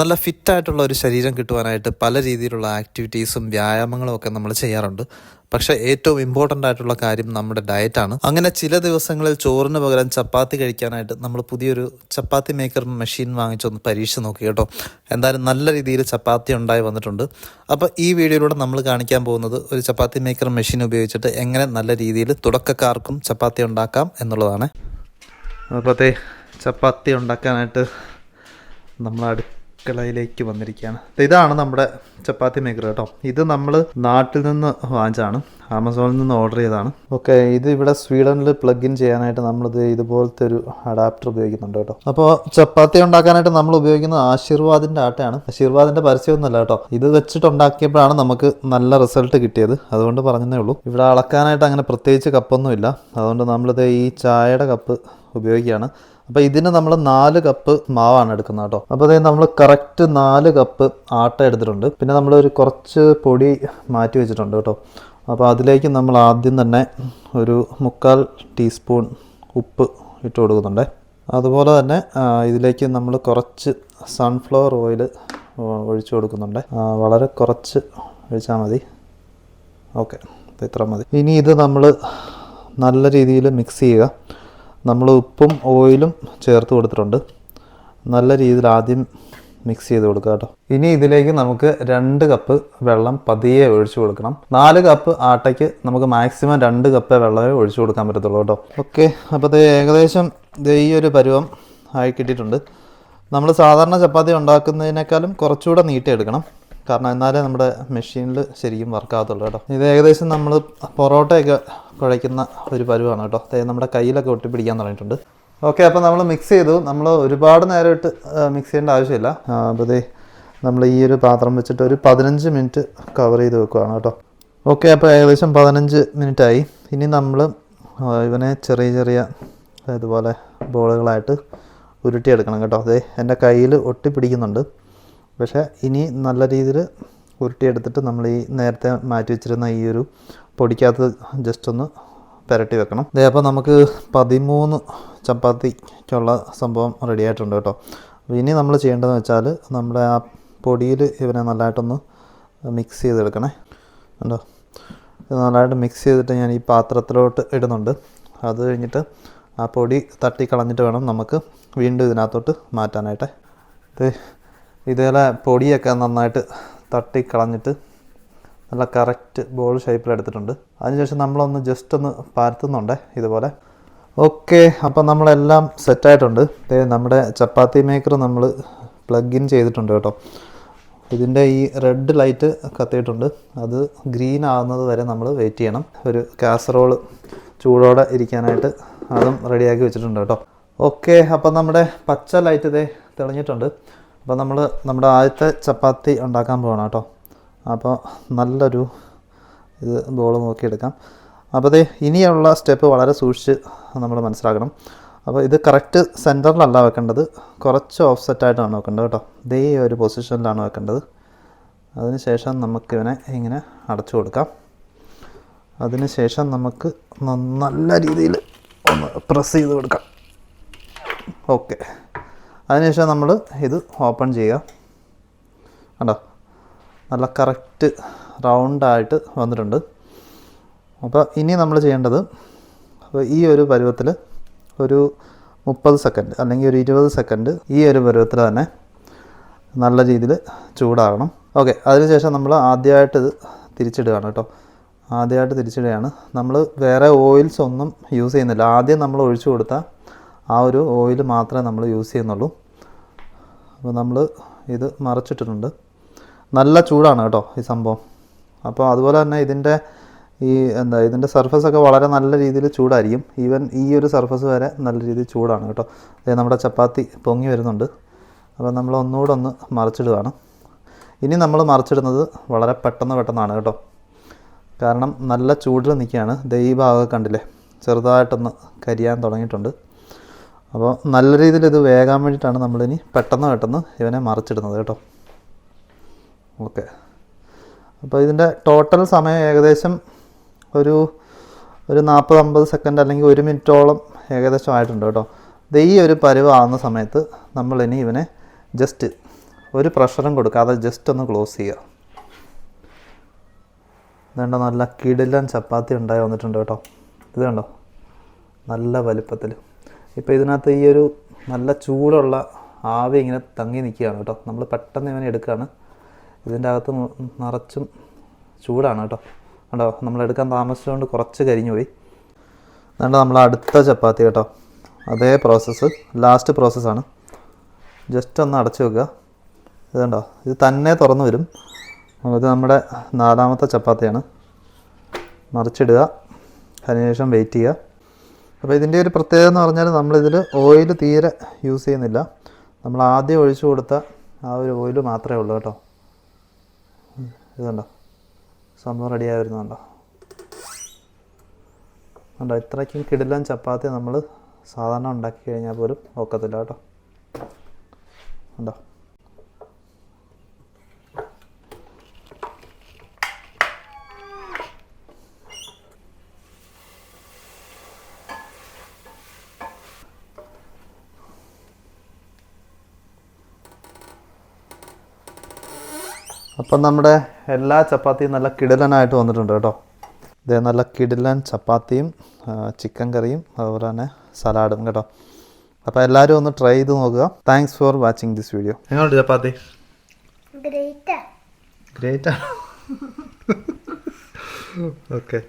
നല്ല ഫിറ്റായിട്ടുള്ള ഒരു ശരീരം കിട്ടുവാനായിട്ട് പല രീതിയിലുള്ള ആക്ടിവിറ്റീസും വ്യായാമങ്ങളും ഒക്കെ നമ്മൾ ചെയ്യാറുണ്ട്. പക്ഷേ ഏറ്റവും ഇമ്പോർട്ടന്റ് ആയിട്ടുള്ള കാര്യം നമ്മുടെ ഡയറ്റാണ് അങ്ങനെ ചില ദിവസങ്ങളിൽ ചോറിന് പകരം ചപ്പാത്തി കഴിക്കാനായിട്ട് നമ്മൾ പുതിയൊരു ചപ്പാത്തി മേക്കർ മെഷീൻ വാങ്ങിച്ചൊന്ന് പരീക്ഷിച്ച് നോക്കി കേട്ടോ. എന്തായാലും നല്ല രീതിയിൽ ചപ്പാത്തി ഉണ്ടായി വന്നിട്ടുണ്ട്. അപ്പോൾ ഈ വീഡിയോയിലൂടെ നമ്മൾ കാണിക്കാൻ പോകുന്നത് ഒരു ചപ്പാത്തി മേക്കർ മെഷീൻ ഉപയോഗിച്ചിട്ട് എങ്ങനെ നല്ല രീതിയിൽ തുടക്കക്കാർക്കും ചപ്പാത്തി ഉണ്ടാക്കാം എന്നുള്ളതാണ്. അപ്പോൾ ചപ്പാത്തി ഉണ്ടാക്കാനായിട്ട് നമ്മൾ അടുക്കളയിലേക്ക് വന്നിരിക്കുകയാണ്. ഇതാണ് നമ്മുടെ ചപ്പാത്തി മേക്കർ കേട്ടോ. ഇത് നമ്മൾ നാട്ടിൽ നിന്ന് വാങ്ങിച്ചാണ് ആമസോണിൽ നിന്ന് ഓർഡർ ചെയ്തതാണ്. ഓക്കെ ഇത് ഇവിടെ സ്വീഡനിൽ പ്ലഗ് ഇൻ ചെയ്യാനായിട്ട് നമ്മളിത് ഇതുപോലത്തെ ഒരു അഡാപ്റ്റർ ഉപയോഗിക്കുന്നുണ്ട് കേട്ടോ. അപ്പോൾ ചപ്പാത്തി ഉണ്ടാക്കാനായിട്ട് നമ്മൾ ഉപയോഗിക്കുന്നത് ആശീർവാദിന്റെ ആട്ടയാണ്. ആശീർവാദിന്റെ പരസ്യമൊന്നുമല്ല കേട്ടോ. ഇത് വെച്ചിട്ട് ഉണ്ടാക്കിയപ്പോഴാണ് നമുക്ക് നല്ല റിസൾട്ട് കിട്ടിയത്. അതുകൊണ്ട് പറഞ്ഞതേ ഉള്ളൂ. ഇവിടെ അളക്കാനായിട്ട് അങ്ങനെ പ്രത്യേകിച്ച് കപ്പൊന്നുമില്ല അതുകൊണ്ട് നമ്മളിത് ഈ ചായയുടെ കപ്പ് ഉപയോഗിക്കുകയാണ്. അപ്പോൾ ഇതിന് നമ്മൾ നാല് കപ്പ് മാവാണ് എടുക്കുന്നത് കേട്ടോ. അപ്പോൾ അതായത് നമ്മൾ കറക്റ്റ് നാല് കപ്പ് ആട്ട എടുത്തിട്ടുണ്ട്. പിന്നെ നമ്മൾ ഒരു കുറച്ച് പൊടി മാറ്റി വെച്ചിട്ടുണ്ട് കേട്ടോ. അപ്പോൾ അതിലേക്ക് നമ്മൾ ആദ്യം തന്നെ ഒരു മുക്കാൽ ടീസ്പൂൺ ഉപ്പ് ഇട്ട് കൊടുക്കുന്നുണ്ട്. അതുപോലെ തന്നെ ഇതിലേക്ക് നമ്മൾ കുറച്ച് സൺഫ്ലവർ ഓയിൽ ഒഴിച്ചു കൊടുക്കുന്നുണ്ട്. വളരെ കുറച്ച് ഒഴിച്ചാൽ മതി. ഓക്കെ ഇത്ര മതി. ഇനി ഇത് നമ്മൾ നല്ല രീതിയിൽ മിക്സ് ചെയ്യുക. നമ്മൾ ഉപ്പും ഓയിലും ചേർത്ത് കൊടുത്തിട്ടുണ്ട്. നല്ല രീതിയിൽ ആദ്യം മിക്സ് ചെയ്ത് കൊടുക്കുക കേട്ടോ. ഇനി ഇതിലേക്ക് നമുക്ക് രണ്ട് കപ്പ് വെള്ളം പതിയെ ഒഴിച്ചു കൊടുക്കണം. നാല് കപ്പ് ആട്ടയ്ക്ക് നമുക്ക് മാക്സിമം രണ്ട് കപ്പ് വെള്ളമേ ഒഴിച്ചു കൊടുക്കാൻ പറ്റത്തുള്ളൂ കേട്ടോ. ഓക്കെ അപ്പോൾ ഏകദേശം ഈ ഒരു പരുവം ആയി കിട്ടിയിട്ടുണ്ട്. നമ്മൾ സാധാരണ ചപ്പാത്തി ഉണ്ടാക്കുന്നതിനേക്കാളും കുറച്ചുകൂടെ നീട്ടിയെടുക്കണം. കാരണം എന്നാലേ നമ്മുടെ മെഷീനിൽ ശരിക്കും വർക്ക് ആകത്തുള്ളൂ കേട്ടോ. ഇത് ഏകദേശം നമ്മൾ പൊറോട്ടയൊക്കെ കുഴയ്ക്കുന്ന ഒരു പരുവാണ് കേട്ടോ. അതായത് നമ്മുടെ കയ്യിലൊക്കെ ഒട്ടിപ്പിടിക്കാൻ തുടങ്ങിയിട്ടുണ്ട്. ഓക്കെ അപ്പോൾ നമ്മൾ മിക്സ് ചെയ്തു. നമ്മൾ ഒരുപാട് നേരം ഇട്ട് മിക്സ് ചെയ്യേണ്ട ആവശ്യമില്ല. അപ്പോൾ നമ്മൾ ഈ ഒരു പാത്രം വെച്ചിട്ട് ഒരു പതിനഞ്ച് മിനിറ്റ് കവർ ചെയ്ത് വെക്കുകയാണ് കേട്ടോ. ഓക്കെ അപ്പോൾ ഏകദേശം പതിനഞ്ച് മിനിറ്റ് ആയി. ഇനി നമ്മൾ ഇവനെ ചെറിയ ചെറിയ ഇതുപോലെ ബോളുകളായിട്ട് ഉരുട്ടിയെടുക്കണം കേട്ടോ. അതെ എന്റെ കയ്യിൽ ഒട്ടിപ്പിടിക്കുന്നുണ്ട്. പക്ഷേ ഇനി നല്ല രീതിയിൽ ഉരുട്ടിയെടുത്തിട്ട് നമ്മൾ ഈ നേരത്തെ മാറ്റി വെച്ചിരുന്ന ഈ ഒരു പൊടിക്കകത്ത് ജസ്റ്റ് ഒന്ന് പുരട്ടി വെക്കണം. ദേ അപ്പോൾ നമുക്ക് പതിമൂന്ന് ചപ്പാത്തിക്കുള്ള സംഭവം റെഡി ആയിട്ടുണ്ട് കേട്ടോ. ഇനി നമ്മൾ ചെയ്യേണ്ടതെന്ന് വെച്ചാൽ നമ്മുടെ ആ പൊടിയിൽ ഇവനെ നല്ലതായിട്ടൊന്ന് മിക്സ് ചെയ്തെടുക്കണേ. കണ്ടോ? ഇത് നല്ലതായിട്ട് മിക്സ് ചെയ്തിട്ട് ഞാൻ ഈ പാത്രത്തിലോട്ട് ഇടുന്നുണ്ട്. അത് കഴിഞ്ഞിട്ട് ആ പൊടി തട്ടി കളഞ്ഞിട്ട് വേണം നമുക്ക് വീണ്ടും ഇതിനകത്തോട്ട് മാറ്റാനായിട്ട്. ഇത് ഇതേലെ പൊടിയൊക്കെ നന്നായിട്ട് തട്ടി കളഞ്ഞിട്ട് നല്ല കറക്റ്റ് ബോൾ ഷേപ്പിൽ എടുത്തിട്ടുണ്ട്. അതിനുശേഷം നമ്മളൊന്ന് ജസ്റ്റ് ഒന്ന് പരത്തുന്നുണ്ട് ഇതുപോലെ. ഓക്കെ അപ്പം നമ്മളെല്ലാം സെറ്റായിട്ടുണ്ട് നമ്മുടെ ചപ്പാത്തി മേക്കർ നമ്മൾ പ്ലഗ് ഇൻ ചെയ്തിട്ടുണ്ട് കേട്ടോ. ഇതിന്റെ ഈ റെഡ് ലൈറ്റ് കത്തിയിട്ടുണ്ട്. അത് ഗ്രീൻ ആകുന്നത് വരെ നമ്മൾ വെയിറ്റ് ചെയ്യണം. ഒരു കാസറോൾ ചൂടോടെ ഇരിക്കാനായിട്ട് അതും റെഡിയാക്കി വെച്ചിട്ടുണ്ട് കേട്ടോ. ഓക്കെ അപ്പം നമ്മുടെ പച്ച ലൈറ്റ് ഇതേ തെളിഞ്ഞിട്ടുണ്ട്. അപ്പോൾ നമ്മൾ നമ്മുടെ ആദ്യത്തെ ചപ്പാത്തി ഉണ്ടാക്കാൻ പോകണം കേട്ടോ. അപ്പോൾ നല്ലൊരു ഇത് ബോൾ നോക്കിയെടുക്കാം. അപ്പോൾ ദേ ഇനിയുള്ള സ്റ്റെപ്പ് വളരെ സൂക്ഷിച്ച് നമ്മൾ മനസ്സിലാക്കണം. അപ്പോൾ ഇത് കറക്റ്റ് സെന്ററിലല്ല വെക്കേണ്ടത്. കുറച്ച് ഓഫ് ആയിട്ടാണ് വെക്കേണ്ടത് കേട്ടോ. ഇതേ ഒരു പൊസിഷനിലാണ് വെക്കേണ്ടത്. അതിനുശേഷം നമുക്കിവനെ ഇങ്ങനെ അടച്ചു കൊടുക്കാം. അതിനുശേഷം നമുക്ക് നല്ല രീതിയിൽ ഒന്ന് പ്രസ് ചെയ്ത് കൊടുക്കാം. ഓക്കെ അതിനുശേഷം നമ്മൾ ഇത് ഓപ്പൺ ചെയ്യുക. കണ്ടോ? നല്ല കറക്റ്റ് റൗണ്ടായിട്ട് വന്നിട്ടുണ്ട്. അപ്പോൾ ഇനി നമ്മൾ ചെയ്യേണ്ടത് അപ്പോൾ ഈ ഒരു പരുവത്തിൽ ഒരു മുപ്പത് സെക്കൻഡ് അല്ലെങ്കിൽ ഒരു ഇരുപത് സെക്കൻഡ് ഈ ഒരു പരുവത്തിൽ തന്നെ നല്ല രീതിയിൽ ചൂടാകണം. ഓക്കെ അതിനുശേഷം നമ്മൾ ആദ്യമായിട്ട് ഇത് തിരിച്ചിടുകയാണ് കേട്ടോ. ആദ്യമായിട്ട് തിരിച്ചിടുകയാണ്. നമ്മൾ വേറെ ഓയിൽസ് ഒന്നും യൂസ് ചെയ്യുന്നില്ല. ആദ്യം നമ്മൾ ഒഴിച്ചു കൊടുത്ത ആ ഒരു ഓയിൽ മാത്രമേ നമ്മൾ യൂസ് ചെയ്യുന്നുള്ളൂ. അപ്പോൾ നമ്മൾ ഇത് മറച്ചിട്ടിട്ടുണ്ട്. നല്ല ചൂടാണ് കേട്ടോ ഈ സംഭവം. അപ്പോൾ അതുപോലെ തന്നെ ഇതിന്റെ ഈ എന്താ ഇതിന്റെ സർഫസൊക്കെ വളരെ നല്ല രീതിയിൽ ചൂടായിരിക്കും. ഈവൻ ഈ ഒരു സർഫസ് വരെ നല്ല രീതിയിൽ ചൂടാണ് കേട്ടോ. അതായത് നമ്മുടെ ചപ്പാത്തി പൊങ്ങി വരുന്നുണ്ട്. അപ്പോൾ നമ്മൾ ഒന്നുകൂടെ ഒന്ന് മറിച്ചിടുകയാണ്. ഇനി നമ്മൾ മറിച്ചിടുന്നത് വളരെ പെട്ടെന്ന് പെട്ടെന്നാണ് കേട്ടോ. കാരണം നല്ല ചൂടിൽ നിൽക്കുകയാണ്. ദേ ഭാഗമൊക്കെ കണ്ടില്ലേ? ചെറുതായിട്ടൊന്ന് കരിയാൻ തുടങ്ങിയിട്ടുണ്ട്. അപ്പോൾ നല്ല രീതിയിൽ ഇത് വേകാൻ വേണ്ടിയിട്ടാണ് നമ്മളിനി പെട്ടെന്ന് പെട്ടെന്ന് ഇവനെ മറിച്ചിടുന്നത് കേട്ടോ. ഓക്കെ. അപ്പോൾ ഇതിന്റെ ടോട്ടൽ സമയം ഏകദേശം ഒരു ഒരു നാൽപ്പത് അമ്പത് സെക്കൻഡ് അല്ലെങ്കിൽ ഒരു മിനിറ്റോളം ഏകദേശം ആയിട്ടുണ്ട് കേട്ടോ. ഇത് ഈ ഒരു പരുവാകുന്ന സമയത്ത് നമ്മളിനി ഇവനെ ജസ്റ്റ് ഒരു പ്രഷറും കൊടുക്കാതെ ജസ്റ്റ് ഒന്ന് ക്ലോസ് ചെയ്യുക. ഇതുണ്ടോ നല്ല കിടിലൻ ചപ്പാത്തി ഉണ്ടായി വന്നിട്ടുണ്ട് കേട്ടോ. ഇത് കണ്ടോ? നല്ല വലിപ്പത്തിൽ ഇപ്പോൾ ഇതിനകത്ത് ഈ ഒരു നല്ല ചൂടുള്ള ആവി ഇങ്ങനെ തങ്ങി നിൽക്കുകയാണ് കേട്ടോ. നമ്മൾ പെട്ടെന്ന് ഇവനെ എടുക്കുകയാണ്. ഇതിന്റെ അകത്ത് നിറച്ചും ചൂടാണ് കേട്ടോ. കണ്ടോ? നമ്മൾ എടുക്കാൻ താമസിച്ചുകൊണ്ട് കുറച്ച് കരിഞ്ഞു പോയി. അതുകൊണ്ട് നമ്മൾ അടുത്ത ചപ്പാത്തി കേട്ടോ. അതേ പ്രോസസ്സ് ലാസ്റ്റ് പ്രോസസ്സാണ് ജസ്റ്റ് ഒന്ന് അടച്ചു വെക്കുക. ഇതുണ്ടോ? ഇത് തന്നെ തുറന്നു വരും. ഇത് നമ്മുടെ നാലാമത്തെ ചപ്പാത്തിയാണ്. മറിച്ചിടുക. അതിനുശേഷം വെയിറ്റ് ചെയ്യുക. അപ്പോൾ ഇതിന്റെ ഒരു പ്രത്യേകത എന്ന് പറഞ്ഞാൽ നമ്മളിതിൽ ഓയിൽ തീരെ യൂസ് ചെയ്യുന്നില്ല. നമ്മൾ ആദ്യം ഒഴിച്ചു കൊടുത്ത ആ ഒരു ഓയിൽ മാത്രമേ ഉള്ളൂ കേട്ടോ. ഇതുണ്ടോ സംഭവം റെഡിയായി വരുന്നുണ്ടോ ഉണ്ടോ ഇത്രയ്ക്കും കിടിലൻ ചപ്പാത്തി നമ്മൾ സാധാരണ ഉണ്ടാക്കി കഴിഞ്ഞാൽ പോലും ഒക്കത്തില്ല കേട്ടോ. ഉണ്ടോ അപ്പം നമ്മുടെ എല്ലാ ചപ്പാത്തിയും നല്ല കിടിലനായിട്ട് വന്നിട്ടുണ്ട് കേട്ടോ. ഇതേ നല്ല കിടിലൻ ചപ്പാത്തിയും ചിക്കൻ കറിയും അതുപോലെ തന്നെ സലാഡും കേട്ടോ. അപ്പോൾ എല്ലാവരും ഒന്ന് ട്രൈ ചെയ്ത് നോക്കുക. Thanks for watching this video എങ്ങോട്ട് ചപ്പാത്തി? Great great okay